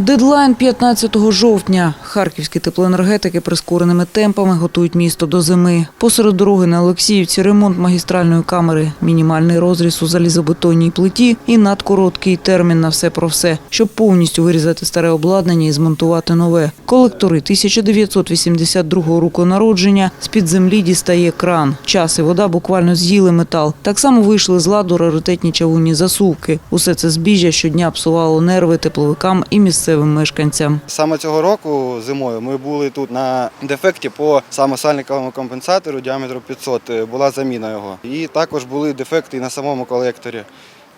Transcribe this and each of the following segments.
Дедлайн 15 жовтня. Харківські теплоенергетики прискореними темпами готують місто до зими. Посеред дороги на Олексіївці ремонт магістральної камери, мінімальний розріз у залізобетонній плиті і надкороткий термін на все про все, щоб повністю вирізати старе обладнання і змонтувати нове. Колектори 1982 року народження з-під землі дістає кран. Час і вода буквально з'їли метал. Так само вийшли з ладу раритетні чавунні засувки. Усе це збіжжя щодня псувало нерви тепловикам і місцевим мешканцям. Саме цього року зимою ми були тут на дефекті по саме сальниковому компенсатору діаметру 500. е, Була заміна його. І також були дефекти на самому колекторі.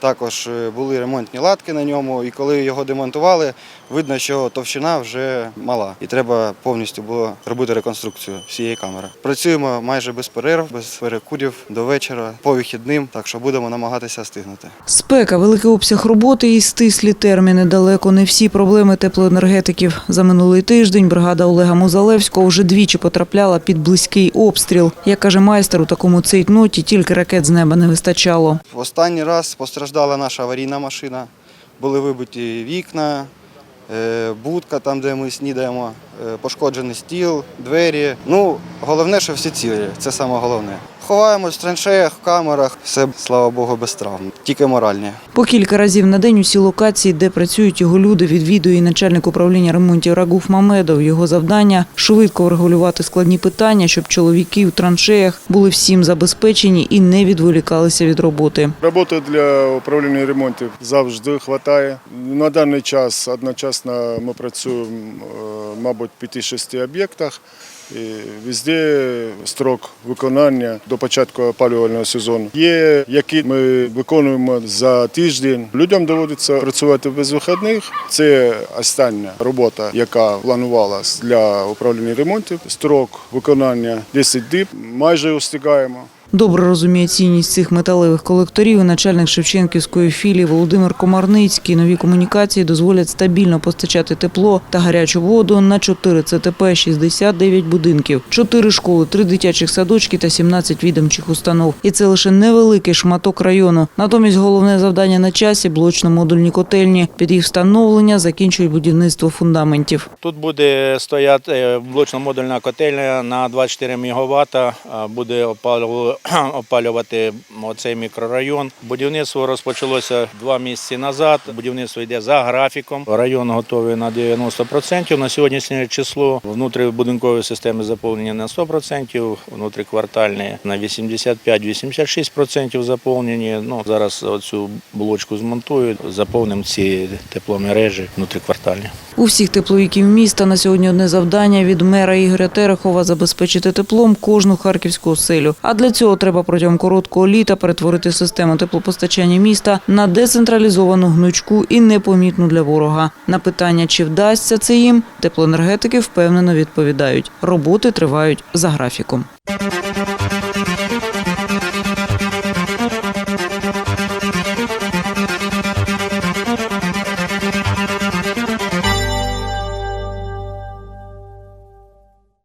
Також е, були ремонтні латки на ньому, і коли його демонтували, видно, що товщина вже мала, і треба повністю було робити реконструкцію всієї камери. Працюємо майже без перерв, без перекурів до вечора, по вихідним, так що будемо намагатися встигнути. Спека, великий обсяг роботи і стислі терміни. Далеко не всі проблеми теплоенергетиків. За минулий тиждень бригада Олега Музалевського вже двічі потрапляла під близький обстріл. Як каже майстер, у такому цейтноті тільки ракет з неба не вистачало. В останній раз постраждала наша аварійна машина, були вибиті вікна, е, будка там, де ми снідаємо, пошкоджений стіл, двері. Ну, головне, що всі цілі, це саме головне. Ховаємось в траншеях, в камерах, все, слава Богу, без травм, тільки моральні. По кілька разів на день усі локації, де працюють його люди, відвідує і начальник управління ремонтів Рагуф Мамедов. Його завдання швидко врегулювати складні питання, щоб чоловіки в траншеях були всім забезпечені і не відволікалися від роботи. Роботи для управління ремонтів завжди вистачає. На даний час одночасно ми працюємо, е, мабуть, в 5-6 об'єктах. І Везде строк виконання до початку опалювального сезону. Є, які ми виконуємо за тиждень. Людям доводиться працювати без вихідних. Це остання робота, яка планувалась для управління ремонтів. Строк виконання 10 діб. Майже встигаємо. Добре розуміє цінність цих металевих колекторів і начальник Шевченківської філії Володимир Комарницький. Нові комунікації дозволять стабільно постачати тепло та гарячу воду на 4 ЦТП, 69 будинків, 4 школи, 3 дитячих садочки та 17 відомчих установ. І це лише невеликий шматок району. Натомість головне завдання на часі блочно-модульні котельні. Під їх встановлення закінчують будівництво фундаментів. Тут буде стояти е, блочно-модульна котельня на 24 МВт, буде опалювати, опалювати цей мікрорайон. Будівництво розпочалося два місяці назад. Будівництво йде за графіком. Район готовий на 90%. На сьогоднішнє число внутрібудинкові системи заповнені на 100%, внутріквартальні на 85-86% заповнені. Ну, зараз цю блочку змонтують, заповнимо ці тепломережі внутріквартальні. У всіх тепловиків міста на сьогодні одне завдання від мера Ігоря Терехова забезпечити теплом кожну харківську оселю. А для цього треба протягом короткого літа перетворити систему теплопостачання міста на децентралізовану гнучку і непомітну для ворога. На питання, чи вдасться це їм, теплоенергетики впевнено відповідають. Роботи тривають за графіком.